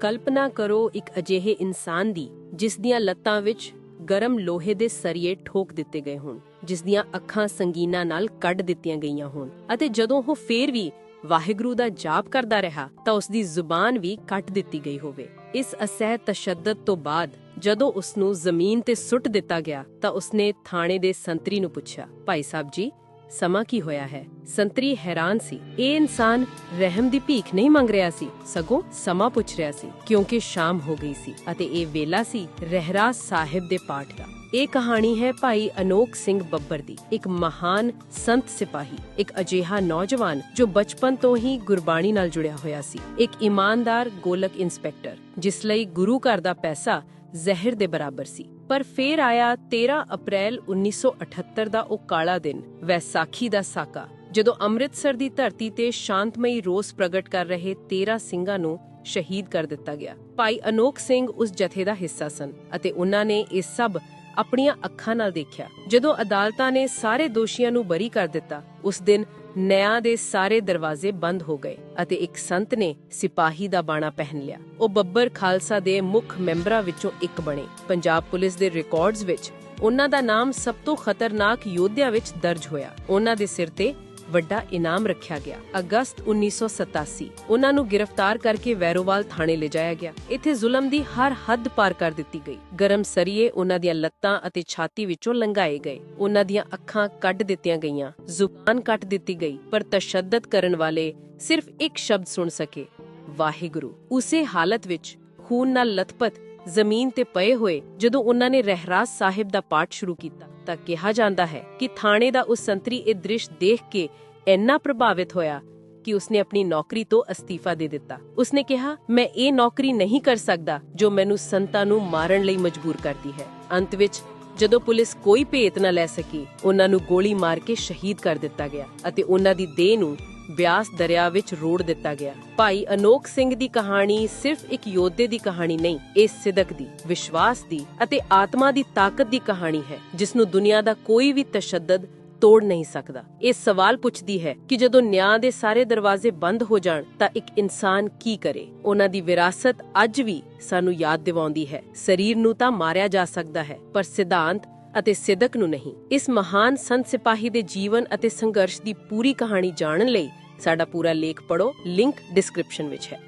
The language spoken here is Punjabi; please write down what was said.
ਕਲਪਨਾ ਕਰੋ ਇੱਕ ਅਜਿਹੇ ਇਨਸਾਨ ਦੀ, ਜਿਸ ਦੀਆਂ ਲੱਤਾਂ ਵਿੱਚ ਗਰਮ ਲੋਹੇ ਦੇ ਸਰੀਏ ਠੋਕ ਦਿੱਤੇ ਗਏ ਹੋਣ, ਜਿਸ ਦੀਆਂ ਅੱਖਾਂ ਸੰਗੀਨਾਂ ਨਾਲ ਕੱਢ ਦਿੱਤੀਆਂ ਗਈਆਂ ਹੋਣ, ਅਤੇ ਜਦੋਂ ਉਹ ਫੇਰ ਵੀ ਵਾਹਿਗੁਰੂ ਦਾ ਜਾਪ ਕਰਦਾ ਰਿਹਾ, ਤਾਂ ਉਸ ਦੀ ਜ਼ੁਬਾਨ ਵੀ ਕੱਟ ਦਿੱਤੀ ਗਈ ਹੋਵੇ। ਇਸ ਅਸਹਿ ਤਸ਼ੱਦਦ ਤੋਂ ਬਾਅਦ, ਜਦੋਂ ਉਸ ਨੂੰ ਜ਼ਮੀਨ ਤੇ ਸੁੱਟ ਦਿੱਤਾ ਗਿਆ, ਤਾਂ ਉਸਨੇ ਥਾਣੇ ਦੇ ਸੰਤਰੀ ਨੂੰ ਪੁੱਛਿਆ, ਭਾਈ ਸਾਹਿਬ ਜੀ ਸਮਾਂ ਕੀ ਹੋਇਆ ਹੈ? ਸੰਤਰੀ ਹੈਰਾਨ ਸੀ। ਇਹ ਇਨਸਾਨ ਰਹਿਮ ਦੀ ਭੀਖ ਨਹੀਂ ਮੰਗ ਰਿਹਾ ਸੀ। ਸਗੋਂ ਸਮਾਂ ਪੁੱਛ ਰਿਹਾ ਸੀ, ਕਿਉਂਕਿ ਸ਼ਾਮ ਹੋ ਗਈ ਸੀ ਅਤੇ ਇਹ ਵੇਲਾ ਸੀ ਰਹਿਰਾਸ ਸਾਹਿਬ ਦੇ ਪਾਠ ਦਾ। ਇਹ ਕਹਾਣੀ ਹੈ ਭਾਈ ਅਨੋਖ ਸਿੰਘ ਬੱਬਰ ਦੀ। ਇੱਕ ਮਹਾਨ ਸੰਤ ਸਿਪਾਹੀ, ਇੱਕ ਅਜੀਹਾ ਨੌਜਵਾਨ ਜੋ ਬਚਪਨ ਤੋਂ ਹੀ ਗੁਰਬਾਣੀ ਨਾਲ ਜੁੜਿਆ ਹੋਇਆ ਸੀ। ਇੱਕ ਇਮਾਨਦਾਰ ਗੋਲਕ ਇੰਸਪੈਕਟਰ, ਜਿਸ ਲਈ ਗੁਰੂ ਘਰ ਦਾ ਪੈਸਾ ਜ਼ਹਿਰ ਦੇ ਬਰਾਬਰ ਸੀ। ਪਰ ਫੇਰ ਆਇਆ 13 ਅਪ੍ਰੈਲ 1978 ਦਾ ਉਹ ਕਾਲਾ ਦਿਨ, ਵੈਸਾਖੀ ਦਾ ਸਾਕਾ, ਜਦੋਂ ਅੰਮ੍ਰਿਤਸਰ ਦੀ ਧਰਤੀ ਤੇ ਸ਼ਾਂਤਮਈ ਰੋਸ ਪ੍ਰਗਟ ਕਰ ਰਹੇ 13 ਸਿੰਘਾਂ ਨੂੰ ਸ਼ਹੀਦ ਕਰ ਦਿੱਤਾ ਗਿਆ। ਭਾਈ ਅਨੋਖ ਸਿੰਘ ਉਸ ਜਥੇ ਦਾ ਹਿੱਸਾ ਸਨ ਅਤੇ ਉਹਨਾਂ ਨੇ ਇਹ ਸਭ ਆਪਣੀਆਂ ਅੱਖਾਂ ਨਾਲ ਦੇਖਿਆ। ਜਦੋਂ ਅਦਾਲਤਾਂ ਨੇ ਸਾਰੇ ਦੋਸ਼ੀਆਂ ਨੂੰ ਬਰੀ ਕਰ ਦਿੱਤਾ, ਉਸ ਦਿਨ ਨਿਆਂ ਦੇ ਸਾਰੇ ਦਰਵਾਜ਼ੇ ਬੰਦ ਹੋ ਗਏ ਅਤੇ ਇੱਕ ਸੰਤ ਨੇ ਸਿਪਾਹੀ ਦਾ ਬਾਣਾ ਪਹਿਨ ਲਿਆ। ਉਹ ਬੱਬਰ ਖਾਲਸਾ ਦੇ ਮੁੱਖ ਮੈਂਬਰਾਂ ਵਿੱਚੋਂ ਇੱਕ ਬਣੇ। ਪੰਜਾਬ ਪੁਲਿਸ ਦੇ ਰਿਕਾਰਡਸ ਵਿੱਚ ਉਹਨਾਂ ਦਾ ਨਾਮ ਸਭ ਤੋਂ ਖਤਰਨਾਕ ਯੋਧਿਆਂ ਵਿੱਚ ਦਰਜ ਹੋਇਆ। ਉਹਨਾਂ ਦੇ ਸਿਰ ਤੇ ਵੱਡਾ ਇਨਾਮ ਰੱਖਿਆ ਗਿਆ। ਅਗਸਤ 1987 ਉਹਨਾਂ ਨੂੰ ਗ੍ਰਿਫਤਾਰ ਕਰਕੇ ਵੈਰੋਵਾਲ ਥਾਣੇ ਲਿਜਾਇਆ ਗਿਆ। ਇੱਥੇ ਜ਼ੁਲਮ ਦੀ ਹਰ ਹੱਦ ਪਾਰ ਕਰ ਦਿੱਤੀ ਗਈ। ਗਰਮ ਸਰੀਏ ਉਹਨਾਂ ਦੀਆਂ ਲੱਤਾਂ ਅਤੇ ਛਾਤੀ ਵਿੱਚੋਂ ਲੰਘਾਏ ਗਏ। ਉਹਨਾਂ ਦੀਆਂ ਅੱਖਾਂ ਕੱਢ ਦਿੱਤੀਆਂ ਗਈਆਂ। ਜ਼ੁਬਾਨ ਕੱਟ ਦਿੱਤੀ ਗਈ, ਪਰ ਤਸ਼ੱਦਦ ਕਰਨ ਵਾਲੇ ਸਿਰਫ ਇੱਕ ਸ਼ਬਦ ਸੁਣ ਸਕੇ, ਵਾਹਿਗੁਰੂ। ਉਸੇ ਹਾਲਤ ਵਿੱਚ ਖੂਨ ਨਾਲ ਲਥਪਥ ਜ਼ਮੀਨ ਤੇ ਪਏ ਹੋਏ ਜਦੋਂ ਉਹਨਾਂ ਨੇ ਰਹਿਰਾਸ ਸਾਹਿਬ ਦਾ ਪਾਠ ਸ਼ੁਰੂ ਕੀਤਾ ਤਾਂ ਕਿਹਾ ਜਾਂਦਾ ਹੈ ਕਿ ਥਾਣੇ ਦਾ ਉਸ ਸੰਤਰੀ ਇਹ ਦ੍ਰਿਸ਼ ਦੇਖ ਕੇ ਇੰਨਾ ਪ੍ਰਭਾਵਿਤ ਹੋਇਆ ਕਿ ਉਸਨੇ ਆਪਣੀ ਨੌਕਰੀ ਤੋਂ ਅਸਤੀਫਾ ਦੇ ਦਿੱਤਾ। ਉਸਨੇ ਕਿਹਾ, ਮੈਂ ਇਹ ਨੌਕਰੀ ਨਹੀਂ ਕਰ ਸਕਦਾ ਜੋ ਮੈਨੂੰ ਸੰਤਾਂ ਨੂੰ ਮਾਰਨ ਲਈ ਮਜਬੂਰ ਕਰਦੀ ਹੈ। ਅੰਤ ਵਿੱਚ ਜਦੋਂ ਪੁਲਿਸ ਕੋਈ ਭੇਤ ਨਾ ਲੈ ਸਕੀ, ਉਹਨਾਂ ਨੂੰ ਗੋਲੀ ਮਾਰ ਕੇ ਸ਼ਹੀਦ ਕਰ ਦਿੱਤਾ ਗਿਆ ਅਤੇ ਉਹਨਾਂ ਦੀ ਦੇਹ ਨੂੰ ਬਿਆਸ ਦਰਿਆ ਵਿੱਚ ਰੋੜ ਦਿੱਤਾ ਗਿਆ। ਭਾਈ ਅਨੋਖ ਸਿੰਘ ਦੀ ਕਹਾਣੀ ਸਿਰਫ ਇੱਕ ਯੋਧੇ ਦੀ ਕਹਾਣੀ ਨਹੀਂ, ਇਹ ਸਿਦਕ ਦੀ, ਵਿਸ਼ਵਾਸ ਦੀ ਅਤੇ ਆਤਮਾ ਦੀ ਤਾਕਤ ਦੀ ਕਹਾਣੀ ਹੈ ਜਿਸ ਨੂੰ ਦੁਨੀਆ ਦਾ ਕੋਈ ਵੀ ਤਸ਼ੱਦਦ ਤੋੜ ਨਹੀਂ ਸਕਦਾ। ਇਹ ਸਵਾਲ ਪੁੱਛਦੀ ਹੈ ਕਿ ਜਦੋਂ ਨਿਆਂ ਦੇ ਸਾਰੇ ਦਰਵਾਜ਼ੇ ਬੰਦ ਹੋ ਜਾਣ, ਤਾਂ ਇੱਕ ਇਨਸਾਨ ਕੀ ਕਰੇ? ਉਹਨਾਂ ਦੀ ਵਿਰਾਸਤ ਅੱਜ ਵੀ ਸਾਨੂੰ ਯਾਦ ਦਿਵਾਉਂਦੀ ਹੈ। ਸਰੀਰ ਨੂੰ ਤਾਂ ਮਾਰਿਆ ਜਾ ਸਕਦਾ ਹੈ, ਪਰ ਸਿਧਾਂਤ ਅਤੇ ਸਿਦਕ ਨੂੰ ਨਹੀਂ। ਇਸ ਮਹਾਨ ਸੰਤ ਸਿਪਾਹੀ ਦੇ ਜੀਵਨ ਅਤੇ ਸੰਘਰਸ਼ ਦੀ ਪੂਰੀ ਕਹਾਣੀ ਜਾਣਨ ਲਈ ਸਾਡਾ ਪੂਰਾ ਲੇਖ ਪੜੋ ਲਿੰਕ ਡਿਸਕ੍ਰਿਪਸ਼ਨ ਵਿੱਚ ਹੈ।